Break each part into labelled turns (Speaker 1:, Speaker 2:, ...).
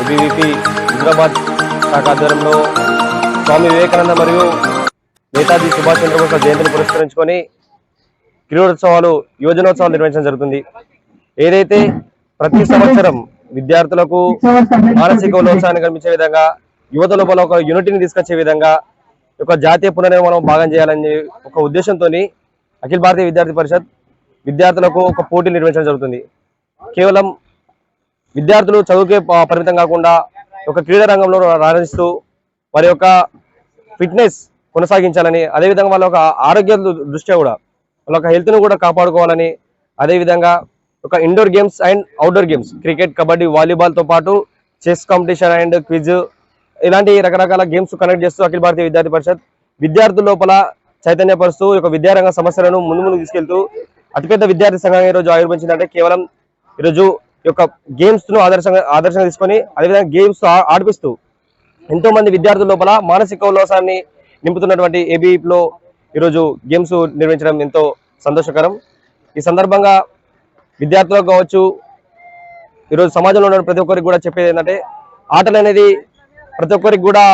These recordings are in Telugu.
Speaker 1: ఏబీవీపీ హైదరాబాద్ శాఖ ఆధ్వర్యంలో స్వామి వివేకానంద మరియు నేతాజీ సుభాష్ చంద్రబోస్ జయంతిని పురస్కరించుకొని క్రీడోత్సవాలు యువజనోత్సవాలు నిర్వహించడం జరుగుతుంది. ఏదైతే ప్రతి సంవత్సరం విద్యార్థులకు మానసిక ఉల్లాసాన్ని కనిపించే విధంగా యువత లోపల ఒక యూనిటీని తీసుకొచ్చే విధంగా ఒక జాతీయ పునర్నిర్మాణం భాగం చేయాలని ఒక ఉద్దేశంతో అఖిల భారతీయ విద్యార్థి పరిషత్ విద్యార్థులకు ఒక పోటీ నిర్వహించడం జరుగుతుంది. కేవలం విద్యార్థులు చదువుకే పరిమితం కాకుండా ఒక క్రీడా రంగంలో రాణిస్తూ వారి యొక్క ఫిట్నెస్ కొనసాగించాలని అదేవిధంగా వాళ్ళ యొక్క ఆరోగ్య దృష్ట్యా కూడా వాళ్ళ యొక్క హెల్త్ను కూడా కాపాడుకోవాలని అదేవిధంగా ఒక indoor games and outdoor games cricket kabaddi వాలీబాల్తో పాటు చెస్ కాంపిటీషన్ అండ్ క్విజ్ ఇలాంటి రకరకాల గేమ్స్ కనెక్ట్ చేస్తూ అఖిల భారతీయ విద్యార్థి పరిషత్ విద్యార్థుల లోపల చైతన్యపరుస్తూ ఒక యొక్క విద్యారంగ సమస్యలను ముందు ముందు తీసుకెళ్తూ అతిపెద్ద విద్యార్థి సంఘంగా ఈరోజు ఆవిర్భించిందంటే కేవలం ఈరోజు యొక్క గేమ్స్ను ఆదర్శంగా ఆదర్శంగా తీసుకొని అదేవిధంగా గేమ్స్ ఆడిపిస్తూ ఎంతో మంది విద్యార్థుల లోపల మానసిక ఉల్లాసాన్ని నింపుతున్నటువంటి ఏబీఈలో ఈరోజు గేమ్స్ నిర్వహించడం ఎంతో సంతోషకరం. ఈ సందర్భంగా విద్యార్థులకు కావచ్చు ఈరోజు సమాజంలో ఉన్న ప్రతి ఒక్కరికి కూడా చెప్పేది ఏంటంటే ఆటలు అనేది ప్రతి ఒక్కరికి కూడా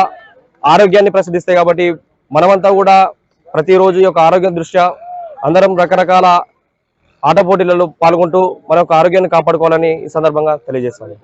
Speaker 1: ఆరోగ్యాన్ని ప్రసిద్ధిస్తాయి కాబట్టి మనమంతా కూడా ప్రతిరోజు యొక్క ఆరోగ్య దృష్ట్యా అందరం రకరకాల ఆట పోటీలలో పాల్గొంటూ మన యొక్క ఆరోగ్యాన్ని కాపాడుకోవాలని ఈ సందర్భంగా తెలియజేస్తాను.